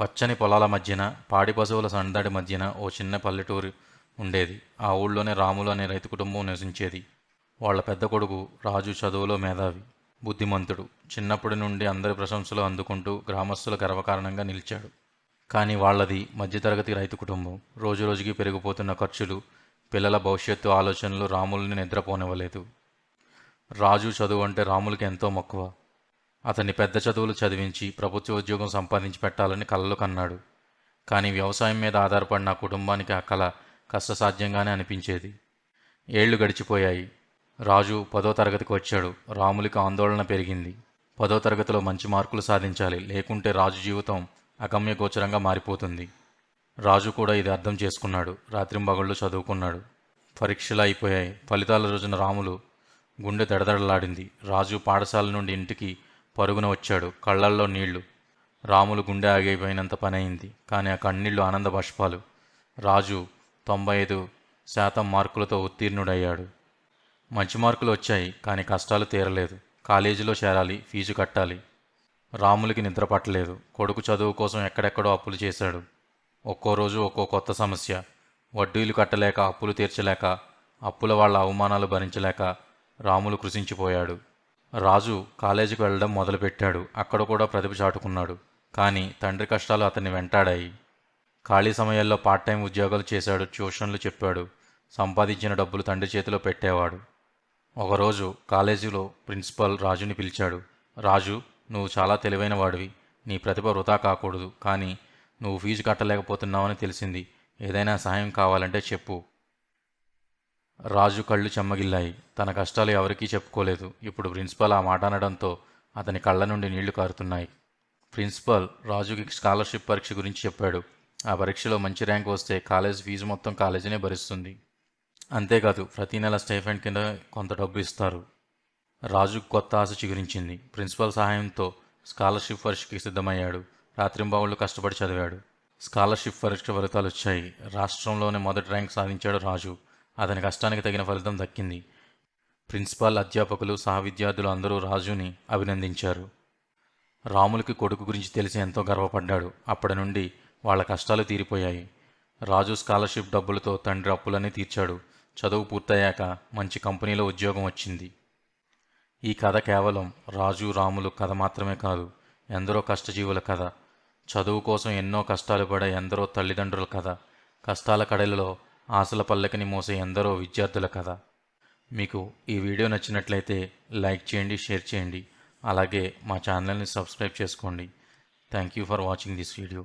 పచ్చని పొలాల మధ్యన పాడి పశువుల సందడి మధ్యన ఓ చిన్న పల్లెటూరు ఉండేది. ఆ ఊళ్ళోనే రాములు అనే రైతు కుటుంబం నివసించేది. వాళ్ళ పెద్ద కొడుకు రాజు చదువులో మేధావి బుద్ధిమంతుడు. చిన్నప్పటి నుండి అందరి ప్రశంసలు అందుకుంటూ గ్రామస్తుల గర్వకారణంగా నిలిచాడు. కానీ వాళ్ళది మధ్యతరగతి రైతు కుటుంబం. రోజురోజుకి పెరిగిపోతున్న ఖర్చులు పిల్లల భవిష్యత్తు ఆలోచనలు రాముల్ని నిద్రపోనివ్వలేదు. రాజు చదువు అంటే రాములకి ఎంతో మక్కువ. అతన్ని పెద్ద చదువులు చదివించి ప్రభుత్వ ఉద్యోగం సంపాదించి పెట్టాలని కలలు కన్నాడు. కానీ వ్యవసాయం మీద ఆధారపడిన కుటుంబానికి ఆ కళ కష్టసాధ్యంగానే అనిపించేది. ఏళ్ళు గడిచిపోయాయి. రాజు పదో తరగతికి వచ్చాడు. రాములకి ఆందోళన పెరిగింది. పదో తరగతిలో మంచి మార్కులు సాధించాలి. లేకుంటే రాజు జీవితం అగమ్యగోచరంగా మారిపోతుంది. రాజు కూడా ఇది అర్థం చేసుకున్నాడు. రాత్రింబగళ్ళు చదువుకున్నాడు. పరీక్షలు అయిపోయాయి. ఫలితాల రోజున రాములు గుండె దడదడలాడింది. రాజు పాఠశాల నుండి ఇంటికి పరుగున వచ్చాడు. కళ్ళల్లో నీళ్ళు. రాములు గుండె ఆగిపోయినంత పని అయింది కానీ ఆ కన్నీళ్ళు ఆనంద బాష్పాలు. రాజు తొంభై ఐదు శాతం మార్కులతో ఉత్తీర్ణుడయ్యాడు. మంచి మార్కులు వచ్చాయి కానీ కష్టాలు తీరలేదు. కాలేజీలో చేరాలి ఫీజు కట్టాలి. రాములకి నిద్ర పట్టలేదు. కొడుకు చదువు కోసం ఎక్కడెక్కడో అప్పులు చేశాడు. ఒక్కో రోజు ఒక్కో కొత్త సమస్య. వడ్డీలు కట్టలేక అప్పులు తీర్చలేక అప్పుల వాళ్ళ అవమానాలు భరించలేక రాములు కృషించిపోయాడు రాజు కాలేజీకి వెళ్ళడం మొదలుపెట్టాడు. అక్కడ కూడా ప్రతిభ చాటుకున్నాడు. కానీ తండ్రి కష్టాలు అతన్ని వెంటాడాయి. ఖాళీ సమయాల్లో పార్ట్ టైం ఉద్యోగాలు చేశాడు ట్యూషన్లు చెప్పాడు సంపాదించిన డబ్బులు తండ్రి చేతిలో పెట్టేవాడు. ఒకరోజు కాలేజీలో ప్రిన్సిపల్ రాజుని పిలిచాడు. రాజు నువ్వు చాలా తెలివైన వాడివి. నీ ప్రతిభ వృధా కాకూడదు. కానీ నువ్వు ఫీజు కట్టలేకపోతున్నావని తెలిసింది. ఏదైనా సహాయం కావాలంటే చెప్పు. రాజు కళ్ళు చెమ్మగిల్లాయి. తన కష్టాలు ఎవరికీ చెప్పుకోలేదు. ఇప్పుడు ప్రిన్సిపల్ ఆ మాట అనడంతో అతని కళ్ళ నుండి నీళ్ళు కారుతున్నాయి. ప్రిన్సిపల్ రాజుకి స్కాలర్షిప్ పరీక్ష గురించి చెప్పాడు. ఆ పరీక్షలో మంచి ర్యాంక్ వస్తే కాలేజ్ ఫీజు మొత్తం కాలేజీనే భరిస్తుంది. అంతేకాదు ప్రతి నెల స్టైఫండ్ కింద కొంత డబ్బు ఇస్తారు. రాజుకు కొత్త ఆశ చిగురించింది. ప్రిన్సిపల్ సహాయంతో స్కాలర్షిప్ పరీక్షకి సిద్ధమయ్యాడు. రాత్రింబావుళ్ళు కష్టపడి చదివాడు. స్కాలర్షిప్ పరీక్ష ఫలితాలు వచ్చాయి. రాష్ట్రంలోనే మొదటి ర్యాంక్ సాధించాడు రాజు. అతని కష్టానికి తగిన ఫలితం దక్కింది. ప్రిన్సిపాల్ అధ్యాపకులు సహ విద్యార్థులు అందరూ రాజుని అభినందించారు. రాములకి కొడుకు గురించి తెలిసి ఎంతో గర్వపడ్డాడు. అప్పటి నుండి వాళ్ళ కష్టాలు తీరిపోయాయి. రాజు స్కాలర్షిప్ డబ్బులతో తండ్రి అప్పులన్నీ తీర్చాడు. చదువు పూర్తయ్యాక మంచి కంపెనీలో ఉద్యోగం వచ్చింది. ఈ కథ కేవలం రాజు రాములు కథ మాత్రమే కాదు ఎందరో కష్టజీవుల కథ. చదువు కోసం ఎన్నో కష్టాలు పడే ఎందరో తల్లిదండ్రుల కథ. కష్టాల కడలిలో ఆశల పల్లకిని మోసే ఎందరో విద్యార్థుల కథ. మీకు ఈ వీడియో నచ్చినట్లయితే లైక్ చేయండి షేర్ చేయండి. అలాగే మా ఛానల్ని సబ్స్క్రైబ్ చేసుకోండి. Thank you for watching this video